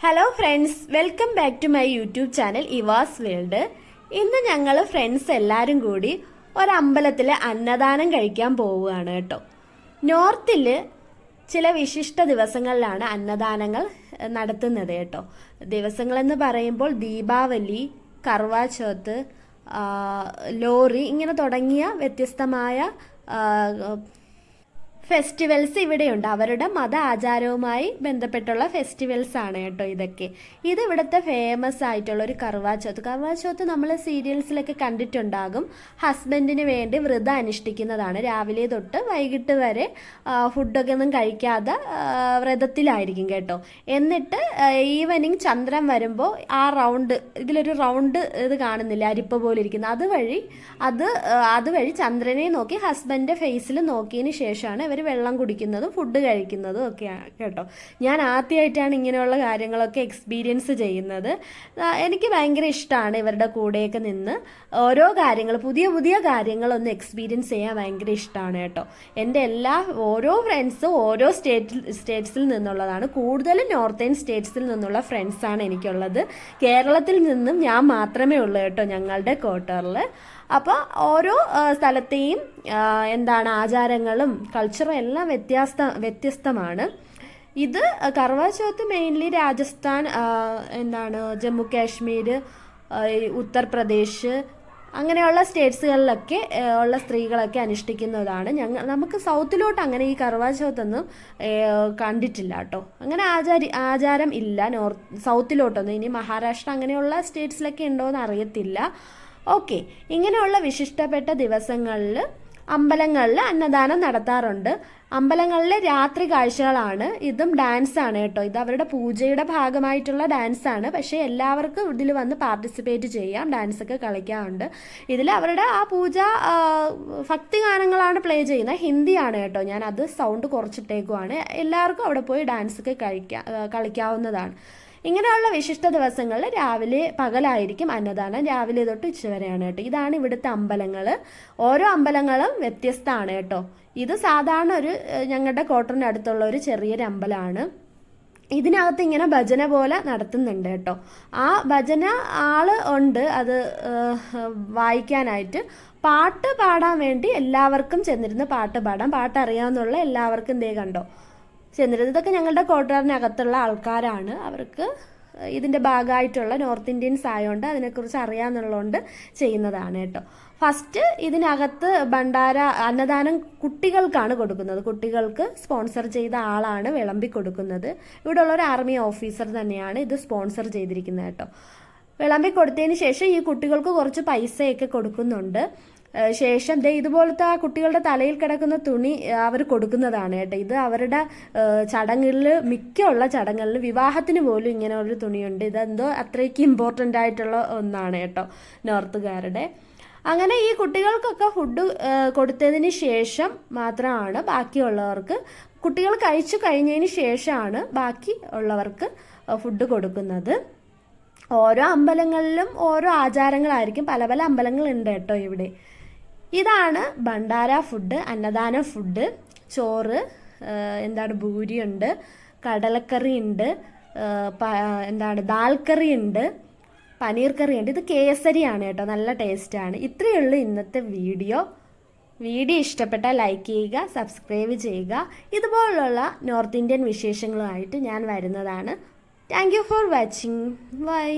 Hello friends welcome back to my YouTube channel Eva's world ഇന്ന് ഞങ്ങൾ friends എല്ലാവരും കൂടി ഒരമ്പലത്തിൽ അന്നദാനം കഴിക്കാൻ പോവുകയാണ് കേട്ടോ. നോർത്തിൽ ചില വിശിഷ്ട ദിവസങ്ങളിലാണ് അന്നദാനങ്ങൾ നടത്തുന്നത് കേട്ടോ. ദിവസങ്ങളെന്ന് പറയുമ്പോൾ ദീപാവലി കർവാചോത്ത് ലോറി ഇങ്ങനെ തുടങ്ങിയ വ്യത്യസ്തമായ ഫെസ്റ്റിവൽസ് ഇവിടെയുണ്ട്. അവരുടെ മത ആചാരവുമായി ബന്ധപ്പെട്ടുള്ള ഫെസ്റ്റിവൽസ് ആണ് കേട്ടോ ഇതൊക്കെ. ഇത് ഇവിടുത്തെ ഫേമസ് ആയിട്ടുള്ള ഒരു കർവാചൗത്ത് കർവാചൗത്ത് നമ്മൾ സീരിയൽസിലൊക്കെ കണ്ടിട്ടുണ്ടാകും. ഹസ്ബൻഡിന് വേണ്ടി വ്രതം അനുഷ്ഠിക്കുന്നതാണ്. രാവിലെ തൊട്ട് വൈകിട്ട് വരെ ഫുഡൊക്കെ ഒന്നും കഴിക്കാതെ വ്രതത്തിലായിരിക്കും കേട്ടോ. എന്നിട്ട് ഈവനിങ് ചന്ദ്രൻ വരുമ്പോൾ ആ റൗണ്ട് ഇതിലൊരു റൗണ്ട് ഇത് കാണുന്നില്ല അരിപ്പ പോലെ ഇരിക്കുന്ന. അതുവഴി അത് അതുവഴി ചന്ദ്രനെ നോക്കി ഹസ്ബൻഡിന്റെ ഫേസിൽ നോക്കിയതിന് ശേഷമാണ് ഇവർ വെള്ളം കുടിക്കുന്നതും ഫുഡ് കഴിക്കുന്നതും ഒക്കെയാണ് കേട്ടോ. ഞാൻ ആദ്യമായിട്ടാണ് ഇങ്ങനെയുള്ള കാര്യങ്ങളൊക്കെ എക്സ്പീരിയൻസ് ചെയ്യുന്നത്. എനിക്ക് ഭയങ്കര ഇഷ്ടമാണ് ഇവരുടെ കൂടെയൊക്കെ നിന്ന് ഓരോ കാര്യങ്ങൾ പുതിയ പുതിയ കാര്യങ്ങളൊന്ന് എക്സ്പീരിയൻസ് ചെയ്യാൻ ഭയങ്കര ഇഷ്ടമാണ് കേട്ടോ. എന്റെ എല്ലാ ഓരോ ഫ്രണ്ട്സും ഓരോ സ്റ്റേറ്റിൽ സ്റ്റേറ്റ്സിൽ നിന്നുള്ളതാണ്. കൂടുതലും നോർത്തേൺ സ്റ്റേറ്റ്സിൽ നിന്നുള്ള ഫ്രണ്ട്സാണ് എനിക്കുള്ളത്. കേരളത്തിൽ നിന്നും ഞാൻ മാത്രമേ ഉള്ളൂ കേട്ടോ ഞങ്ങളുടെ ക്വാർട്ടറിൽ അപ്പോൾ ഓരോ സ്ഥലത്തെയും എന്താണ് ആചാരങ്ങളും കൾച്ചറും എല്ലാം വ്യത്യാസ്ത വ്യത്യസ്തമാണ്. ഇത് കർവാ കർവാചൗത്ത് മെയിൻലി രാജസ്ഥാൻ എന്താണ് ജമ്മു കാശ്മീർ ഉത്തർപ്രദേശ് അങ്ങനെയുള്ള സ്റ്റേറ്റ്സുകളിലൊക്കെ ഉള്ള സ്ത്രീകളൊക്കെ അനുഷ്ഠിക്കുന്നതാണ്. ഞങ്ങൾ നമുക്ക് സൗത്തിലോട്ട് അങ്ങനെ ഈ കർവാചൗത്തൊന്നും ഏ, കണ്ടിട്ടില്ല കേട്ടോ. അങ്ങനെ ആചാരി ആചാരം ഇല്ല നോർത്ത് സൗത്തിലോട്ടൊന്നും. ഇനി മഹാരാഷ്ട്ര അങ്ങനെയുള്ള സ്റ്റേറ്റ്സിലൊക്കെ ഉണ്ടോ എന്ന് അറിയത്തില്ല. ഓക്കെ. ഇങ്ങനെയുള്ള വിശിഷ്ടപ്പെട്ട ദിവസങ്ങളിൽ അമ്പലങ്ങളിൽ അന്നദാനം നടത്താറുണ്ട്. അമ്പലങ്ങളിലെ രാത്രി കാഴ്ചകളാണ്. ഇതും ഡാൻസ് ആണ് കേട്ടോ. ഇത് അവരുടെ പൂജയുടെ ഭാഗമായിട്ടുള്ള ഡാൻസ് ആണ്. പക്ഷേ എല്ലാവർക്കും ഇതിൽ വന്ന് പാർട്ടിസിപ്പേറ്റ് ചെയ്യാം ഡാൻസ് ഒക്കെ കളിക്കാറുണ്ട്. ഇതിൽ അവരുടെ ആ പൂജ ഭക്തി ഗാനങ്ങളാണ് പ്ലേ ചെയ്യുന്നത്. ഹിന്ദിയാണ് കേട്ടോ. ഞാൻ അത് സൗണ്ട് കുറച്ചിട്ടേക്കുവാണ്. എല്ലാവർക്കും അവിടെ പോയി ഡാൻസ് ഒക്കെ കഴിക്കാം കളിക്കാവുന്നതാണ്. ഇങ്ങനെയുള്ള വിശിഷ്ട ദിവസങ്ങളിൽ രാവിലെ പകലായിരിക്കും അന്നദാനം. രാവിലെ തൊട്ട് ഉച്ചവരെയാണ് കേട്ടോ. ഇതാണ് ഇവിടുത്തെ അമ്പലങ്ങൾ. ഓരോ അമ്പലങ്ങളും വ്യത്യസ്തമാണ് കേട്ടോ. ഇത് സാധാരണ ഒരു ഞങ്ങളുടെ കോട്ടറിന്റെ അടുത്തുള്ള ഒരു ചെറിയൊരു അമ്പലമാണ്. ഇതിനകത്ത് ഇങ്ങനെ ഭജന പോലെ നടത്തുന്നുണ്ട് കേട്ടോ. ആ ഭജന ആൾ ഉണ്ട്. അത് വായിക്കാനായിട്ട്. പാട്ട് പാടാൻ വേണ്ടി എല്ലാവർക്കും ചെന്നിരുന്ന് പാട്ട് പാടാം. പാട്ട് അറിയാവുന്നുള്ള എല്ലാവർക്കും ദേ കണ്ടോ. ചെന്നിരുന്നത്. ഇതൊക്കെ ഞങ്ങളുടെ കോട്ടറിനകത്തുള്ള ആൾക്കാരാണ്. അവർക്ക് ഇതിന്റെ ഭാഗമായിട്ടുള്ള നോർത്ത് ഇന്ത്യൻസ് ആയതുകൊണ്ട് അതിനെക്കുറിച്ച് അറിയാമെന്നുള്ളതുകൊണ്ട് ചെയ്യുന്നതാണ് കേട്ടോ. ഫസ്റ്റ് ഇതിനകത്ത് ഭണ്ഡാര അന്നദാനം കുട്ടികൾക്കാണ് കൊടുക്കുന്നത്. കുട്ടികൾക്ക് സ്പോൺസർ ചെയ്ത ആളാണ് വിളമ്പി കൊടുക്കുന്നത്. ഇവിടെ ഉള്ള ഒരു ആർമി ഓഫീസർ തന്നെയാണ് ഇത് സ്പോൺസർ ചെയ്തിരിക്കുന്നത് കേട്ടോ. വിളമ്പി കൊടുത്തതിന് ശേഷം ഈ കുട്ടികൾക്ക് കുറച്ച് പൈസയൊക്കെ കൊടുക്കുന്നുണ്ട്. ശേഷം ദേ ഇതുപോലത്തെ ആ കുട്ടികളുടെ തലയിൽ കിടക്കുന്ന തുണി അവർ കൊടുക്കുന്നതാണ് കേട്ടോ. ഇത് അവരുടെ ചടങ്ങുകളിൽ മിക്കുള്ള ചടങ്ങുകളിൽ വിവാഹത്തിന് പോലും ഇങ്ങനെ ഒരു തുണിയുണ്ട്. ഇതെന്തോ അത്രയ്ക്ക് ഇമ്പോർട്ടന്റ് ആയിട്ടുള്ള ഒന്നാണ് കേട്ടോ നോർത്തുകാരുടെ. അങ്ങനെ ഈ കുട്ടികൾക്കൊക്കെ ഫുഡ് കൊടുത്തതിന് ശേഷം മാത്രമാണ് ബാക്കിയുള്ളവർക്ക് കുട്ടികൾ കഴിച്ചു കഴിഞ്ഞതിന് ശേഷമാണ് ബാക്കി ഉള്ളവർക്ക് ഫുഡ് കൊടുക്കുന്നത്. ഓരോ അമ്പലങ്ങളിലും ഓരോ ആചാരങ്ങളായിരിക്കും. പല പല അമ്പലങ്ങളുണ്ട് കേട്ടോ ഇവിടെ. ഇതാണ് ഭണ്ഡാര ഫുഡ് അന്നദാന ഫുഡ് ചോറ് എന്താണ് ഭൂരിയുണ്ട് കടലക്കറി ഉണ്ട് എന്താണ് ദാൽ കറി ഉണ്ട് പനീർ കറി ഉണ്ട് ഇത് കേസരിയാണ് കേട്ടോ നല്ല ടേസ്റ്റാണ്. ഉള്ളൂ ഇന്നത്തെ വീഡിയോ. വീഡിയോ ഇഷ്ടപ്പെട്ടാൽ ലൈക്ക് ചെയ്യുക സബ്സ്ക്രൈബ് ചെയ്യുക. ഇതുപോലുള്ള നോർത്ത് ഇന്ത്യൻ വിശേഷങ്ങളുമായിട്ട് ഞാൻ വരുന്നതാണ്. Thank you for watching. Bye.